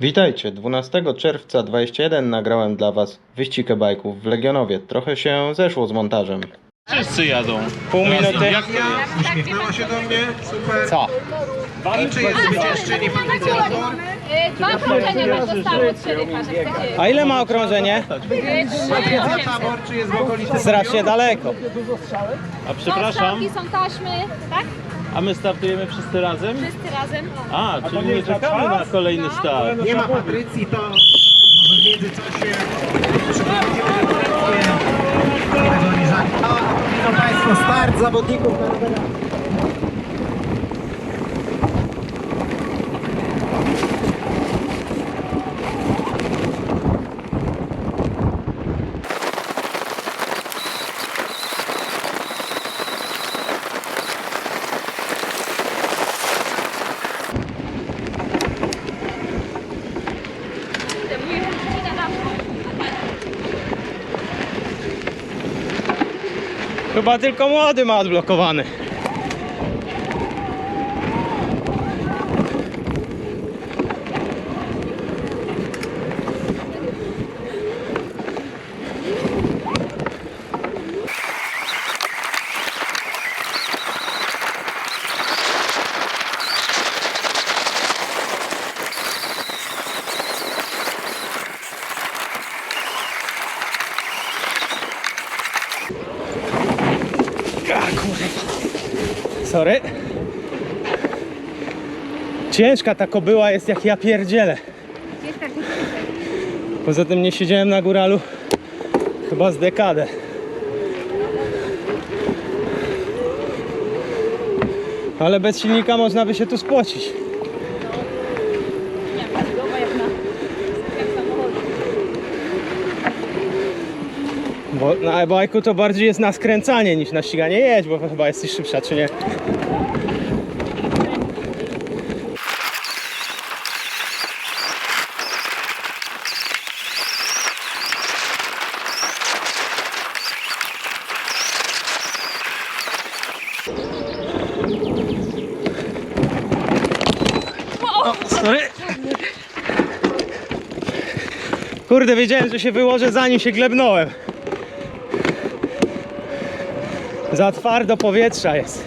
Witajcie, 12 czerwca 21 nagrałem dla Was wyścig e-bajków w Legionowie. Trochę się zeszło z montażem. Wszyscy jadą. Pół minuty. Uśmiechnęła się do mnie, super. Co? I czy jest jeszcze nie inicjator? Y, Dwa okrążenia masz zostały od. A ile ma okrążenie? Trzy Tabor, czy jest w okolicy? Strasznie daleko. A No, przepraszam, stawki są taśmy, tak? A my startujemy wszyscy razem? Wszyscy razem. A, czyli nie czekamy na kolejny start. Nie ma Patrycji, to może w międzyczasie przeprowadzimy refleksję liżaka. A, Proszę Państwa, start zawodników na rowerach. Chyba tylko młody ma odblokowany. Sorry. Ciężka ta kobyła jest jak ja pierdzielę. Poza tym nie siedziałem na góralu chyba z dekadę. Ale bez silnika można by się tu spocić. Bo na e-bike'u to bardziej jest na skręcanie niż na ściganie. Jedź, bo chyba jesteś szybsza, czy nie? Kurde, wiedziałem, że się wyłożę zanim się glebnąłem. Za twardo powietrza jest.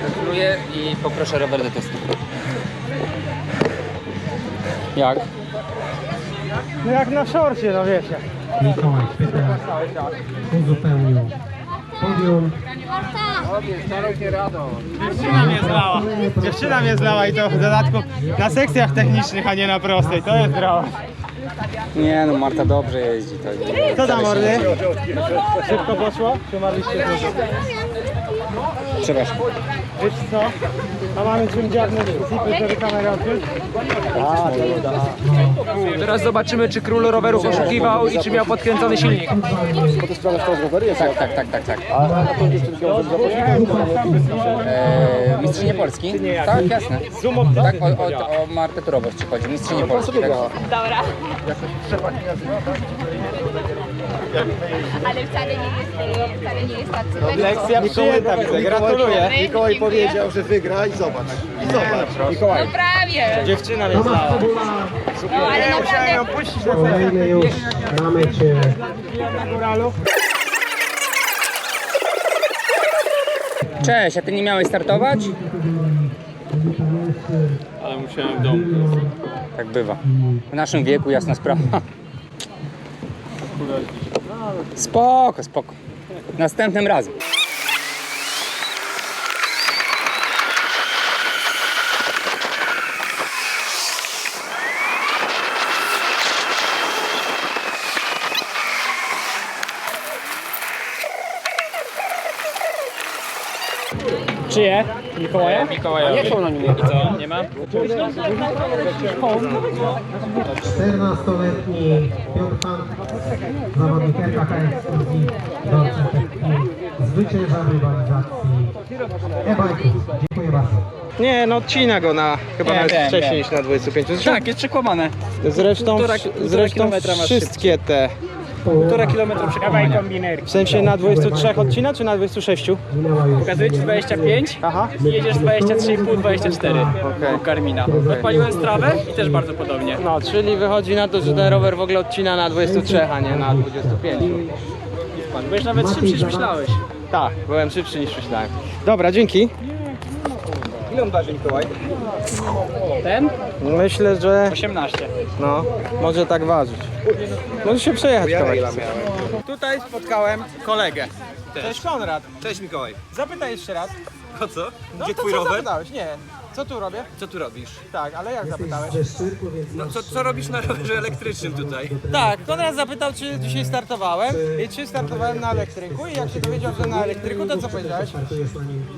Gratuluję i poproszę rower do testu. Jak? No jak na szorcie, no wiecie. Mikołaj Świetera uzupełnił podium. Dziewczyna mnie zlała. Dziewczyna mnie zlała i to w dodatku na sekcjach technicznych, a nie na prostej. To jest dramat. Nie no, Marta dobrze jeździ. To Co tam, mordy? Szybko poszło? Czy umarliście dużo? Przepraszam. Wiesz co? A mamy czym dziabnąć zipy, żeby odkryć? Teraz zobaczymy, czy król rowerów oszukiwał i czy miał podkręcony silnik. Tak, tak, tak, tak, tak. Eee, mistrzynie Polski? Tak, jasne. Tak, o, o, o Martę Turowość chodzi, mistrzynie Polski. Tak. Dobra. Ale wcale nie jest, wcale nie jest tak Lekcja przyjęta, widzę. Gratuluję. Mikołaj powiedział, że wygra i zobacz. I zobacz. No prawie. Dziewczyna mnie zlała. No ale Musiałem naprawdę ją puścić na Kolejny już na mecie. Cześć, a ty nie miałeś startować? Ale musiałem w domu. Tak bywa. W naszym wieku jasna sprawa. Spoko, spoko. Następnym razem. Czyje? Mikołaja? Mikołaja. Nie są na nim. I co? Nie ma? 14-letni Piotr Pan, zawodnik RKK Ekskluzji do CTI, zwycięża rywalizacji e-bike'ów. Dziękuję bardzo. Nie, no odcina go na chyba Wiem, nawet wiem, wcześniej wiem. niż na 25. Zresztą, Tak, jest przekłamane. zresztą, Półtora- półtora zresztą kilometra masz wszystkie te. Półtora kilometra przekłamania. W sensie na 23 odcina czy na 26? Minęła już Pokazuję ci 25 Aha. i jedziesz 23,5, 24 Okej. u Karmina. Odpaliłem strawę i też bardzo podobnie. No, czyli wychodzi na to, że ten rower w ogóle odcina na 23, a nie na 25. Byłeś nawet szybszy niż myślałeś. Tak, byłem szybszy niż myślałem. Dobra, dzięki. Ile on waży Mikołaj? Ten? Myślę, że 18. no, może tak ważyć. Może się przejechać kawałek. Tutaj spotkałem kolegę. Cześć Konrad. Cześć Mikołaj. Zapytaj jeszcze raz. O co? No Gdzie to twój co rower? zapytałeś? Nie. Co tu robię? Co tu robisz? Tak, ale jak zapytałeś? No co, co robisz na rowerze elektrycznym tutaj? Tak, Konrad zapytał, czy dzisiaj startowałem i czy startowałem na elektryku i jak się dowiedział, że na elektryku, to co powiedziałeś?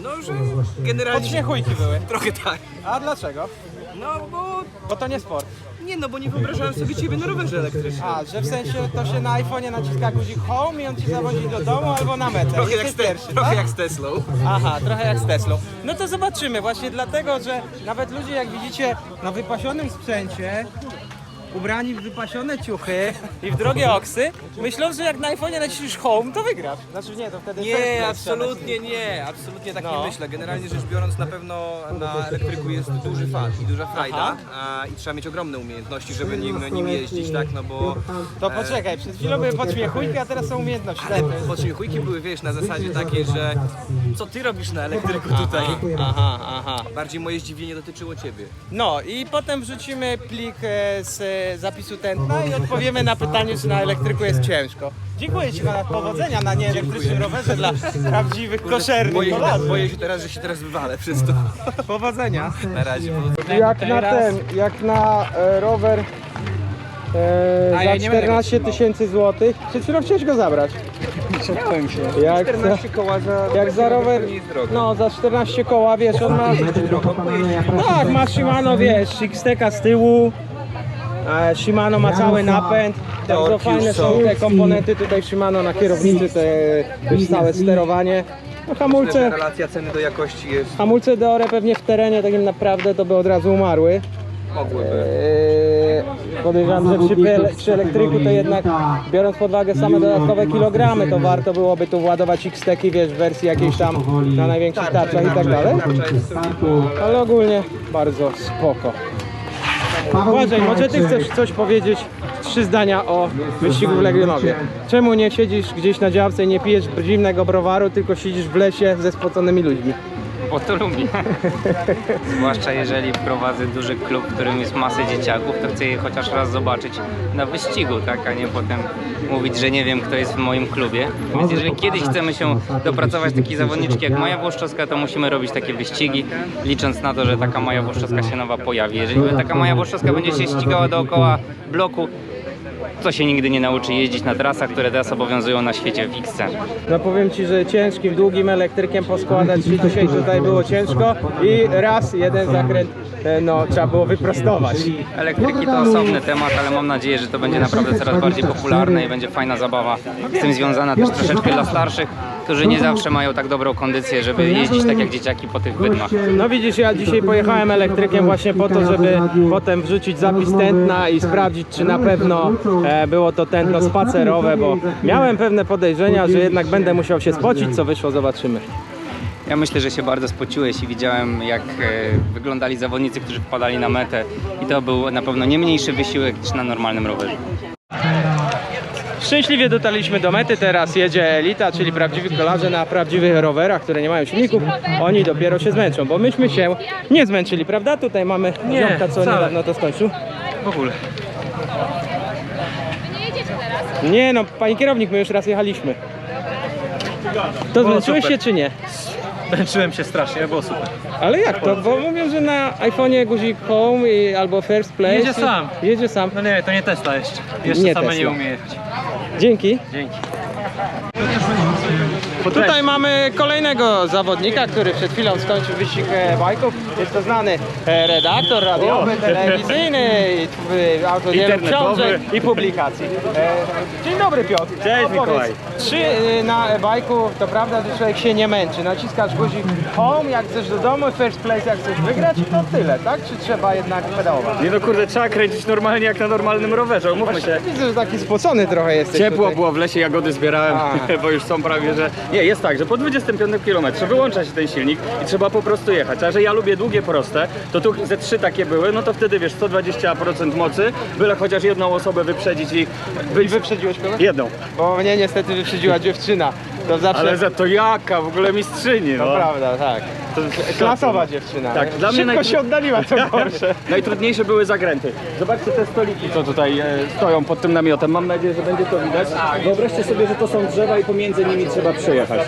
No, że generalnie... Podśmiechujki były. Trochę tak. A dlaczego? No bo... Bo to nie sport. Nie no, bo nie wyobrażałem sobie ciebie na rowerze elektrycznym. A, że w sensie to się na iPhone'ie naciska guzik home i on ci zawozi do domu albo na metę. Trochę jak, z te, pierwszy, trochę tak? jak z Teslą. Aha, trochę jak z Teslą. No to zobaczymy, właśnie dlatego, że nawet ludzie jak widzicie na wypasionym sprzęcie, ubrani w wypasione ciuchy i w drogie oksy, myślą, że jak na iPhone'ie naciśniesz home, to wygrasz. Znaczy nie, to wtedy Nie, absolutnie nie, absolutnie tak No. nie myślę. Generalnie rzecz biorąc, na pewno na elektryku jest duży fan i duża frajda a, i trzeba mieć ogromne umiejętności, żeby nim, nim jeździć, tak, no bo... To poczekaj, przed chwilą były podśmiechujki, a teraz są umiejętności. Ale podśmiechujki były, wiesz, na zasadzie takiej, że co ty robisz na elektryku tutaj? Aha, aha. Bardziej moje zdziwienie dotyczyło ciebie. No i potem wrzucimy plik e, z e, zapisu tętna i odpowiemy na pytanie, czy na elektryku jest ciężko. Dziękuję Ci Konrad, powodzenia na nieelektrycznym rowerze dla prawdziwych koszernych Boję się, kolarzy. boję się teraz, że się teraz wywalę przez to. Powodzenia. Na razie. Jak na ten, jak na e, rower e, A za ja nie będę 14 tysięcy złotych. Przed chwilą chciałeś go zabrać. Chciałem się. Jak 14 koła za... Jak za rower, no za 14 koła, wiesz, on ma... Tak, ma Shimano, wiesz, Sixteka z tyłu. E, Shimano ma cały napęd. Bardzo fajne są te komponenty tutaj Shimano na kierownicy, te już stałe sterowanie. No, hamulce, Relacja ceny do jakości jest hamulce Deore pewnie w terenie takim naprawdę to by od razu umarły. mogłyby. Eee, podejrzewam, że przy, pe- przy elektryku to jednak, biorąc pod uwagę same dodatkowe kilogramy, to warto byłoby tu władować X-Teki, wiesz, w wersji jakiejś tam na największych tarczach i tak dalej. Ale ogólnie bardzo spoko. Błażej, może ty chcesz coś powiedzieć, trzy zdania o wyścigu w Legionowie. Czemu nie siedzisz gdzieś na działce i nie pijesz zimnego browaru, tylko siedzisz w lesie ze spoconymi ludźmi? Bo to lubię. Zwłaszcza jeżeli prowadzę duży klub, w którym jest masę dzieciaków, to chcę je chociaż raz zobaczyć na wyścigu, tak, a nie potem mówić, że nie wiem, kto jest w moim klubie. Więc jeżeli kiedyś chcemy się dopracować takiej zawodniczki jak Maja Włoszczowska, to musimy robić takie wyścigi, licząc na to, że taka Maja Włoszczowska się nowa pojawi. Jeżeli taka Maja Włoszczowska będzie się ścigała dookoła bloku, to się nigdy nie nauczy jeździć na trasach, które teraz obowiązują na świecie w XC. No powiem Ci, że ciężkim, długim elektrykiem poskładać się dzisiaj tutaj było ciężko i raz, jeden zakręt, no trzeba było wyprostować. Elektryki to osobny temat, ale mam nadzieję, że to będzie naprawdę coraz bardziej popularne i będzie fajna zabawa z tym związana też troszeczkę dla starszych, którzy nie zawsze mają tak dobrą kondycję, żeby jeździć tak jak dzieciaki po tych wydmach. No widzisz, ja dzisiaj pojechałem elektrykiem właśnie po to, żeby potem wrzucić zapis tętna i sprawdzić, czy na pewno e, było to tętno spacerowe, bo miałem pewne podejrzenia, że jednak będę musiał się spocić, co wyszło, zobaczymy. Ja myślę, że się bardzo spociłeś i widziałem jak e, wyglądali zawodnicy, którzy wpadali na metę i to był na pewno nie mniejszy wysiłek niż na normalnym rowerze. Szczęśliwie dotarliśmy do mety, teraz jedzie Elita, czyli prawdziwi kolarze na prawdziwych rowerach, które nie mają silników. Oni dopiero się zmęczą, bo myśmy się nie zmęczyli, prawda? Tutaj mamy Nie, ziomka, co wcale. niedawno to skończył. W ogóle. Nie no, pani kierownik, my już raz jechaliśmy. To zmęczyłeś się czy nie? Męczyłem się strasznie, było super. Ale jak to? Bo mówią, że na iPhone'ie guzik home i, albo first place. Jedzie sam. Jedzie sam. No nie, to nie Tesla jeszcze. Jeszcze Nie same Tesla. nie umie jechać. Dzięki. Dzięki. Tutaj mamy kolejnego zawodnika, który przed chwilą skończył wyścig e, bajków. Jest to znany e, redaktor radiowy, telewizyjny, autor wielu książek i publikacji. E, Dzień dobry Piotr. Cześć, Mikołaj. Czy na e-bajku to prawda, że człowiek się nie męczy? Naciskasz guzik home, jak chcesz do domu, first place, jak chcesz wygrać i to tyle, tak? Czy trzeba jednak pedałować? Nie no kurde, trzeba kręcić normalnie jak na normalnym rowerze, umówmy się. Widzę, że taki spocony trochę jesteś Ciepło tutaj. było w lesie, jagody zbierałem, A. bo już są prawie, że... Nie, jest tak, że po 25 km wyłącza się ten silnik i trzeba po prostu jechać. A że ja lubię długie, proste, to tu ze trzy takie były, no to wtedy wiesz, 120% mocy, byle chociaż jedną osobę wyprzedzić i... I wyprzedziłeś kogoś? Jedną. Bo mnie niestety wyprzedziła dziewczyna. To zawsze... Ale za to jaka, w ogóle mistrzyni, To no. prawda, tak. To, Klasowa dziewczyna. Tak, dla mnie Szybko naj- się oddaliła, co gorsze. Najtrudniejsze były zakręty. Zobaczcie te stoliki, co tutaj e, stoją pod tym namiotem. Mam nadzieję, że będzie to widać. Wyobraźcie sobie, że to są drzewa i pomiędzy nimi trzeba przejechać.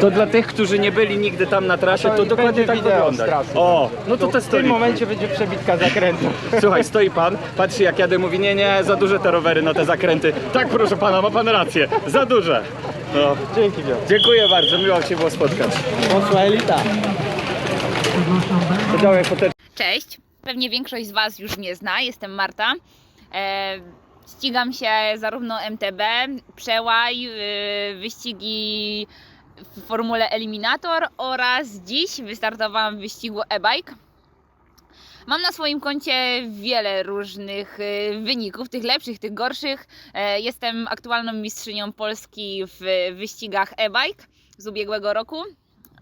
To dla tych, którzy nie byli nigdy tam na trasie, To to dokładnie tak wygląda. O, no to te W tym stoliki. momencie będzie przebitka zakrętu. Słuchaj, stoi pan, patrzy jak jadę, mówi nie, nie, za duże te rowery na te zakręty. Tak, proszę pana, ma pan rację, za duże. No, Dzięki Piotr. dziękuję bardzo, miło się było spotkać. Poszła Elita. Cześć, pewnie większość z Was już mnie zna, jestem Marta. E, ścigam się zarówno MTB, przełaj, y, wyścigi w formule Eliminator oraz dziś wystartowałam w wyścigu e-bike. Mam na swoim koncie wiele różnych y, wyników, tych lepszych, tych gorszych. E, Jestem aktualną mistrzynią Polski w wyścigach e-bike z ubiegłego roku.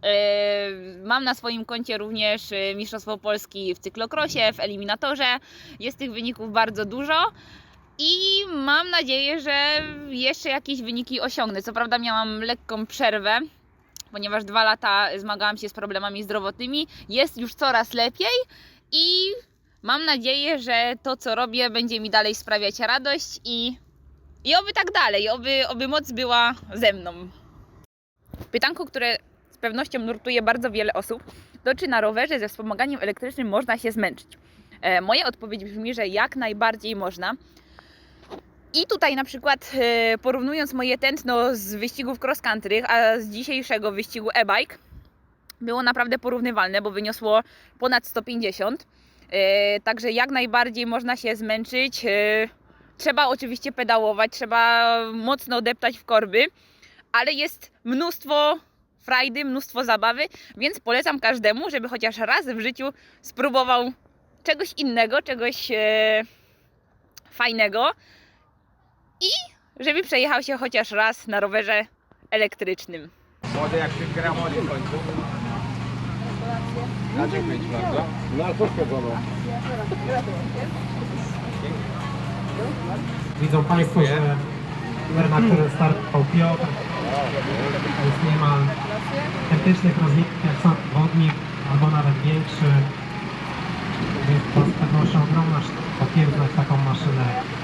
E, Mam na swoim koncie również e, Mistrzostwo Polski w cyklokrosie, w eliminatorze. Jest tych wyników bardzo dużo. I mam nadzieję, że jeszcze jakieś wyniki osiągnę. Co prawda miałam lekką przerwę, ponieważ dwa lata zmagałam się z problemami zdrowotnymi. Jest już coraz lepiej i mam nadzieję, że to co robię będzie mi dalej sprawiać radość i, i oby tak dalej, oby, oby moc była ze mną. Pytanko, które z pewnością nurtuje bardzo wiele osób, to czy na rowerze ze wspomaganiem elektrycznym można się zmęczyć? E, moja odpowiedź brzmi, że jak najbardziej można. I tutaj na przykład e, porównując moje tętno z wyścigów cross country, a z dzisiejszego wyścigu e-bike, było naprawdę porównywalne, bo wyniosło ponad 150. E, także jak najbardziej można się zmęczyć. E, trzeba oczywiście pedałować, trzeba mocno deptać w korby, ale jest mnóstwo frajdy, mnóstwo zabawy, więc polecam każdemu, żeby chociaż raz w życiu spróbował czegoś innego, czegoś e, fajnego i żeby przejechał się chociaż raz na rowerze elektrycznym. Młody jak się w końcu. Widzą Państwo, że numer, na którym startował Piotr, jest niemal identycznych rozmiarów jak sam wodnik, albo nawet większy. Więc to z pewnością ogromna sztuka taką maszynę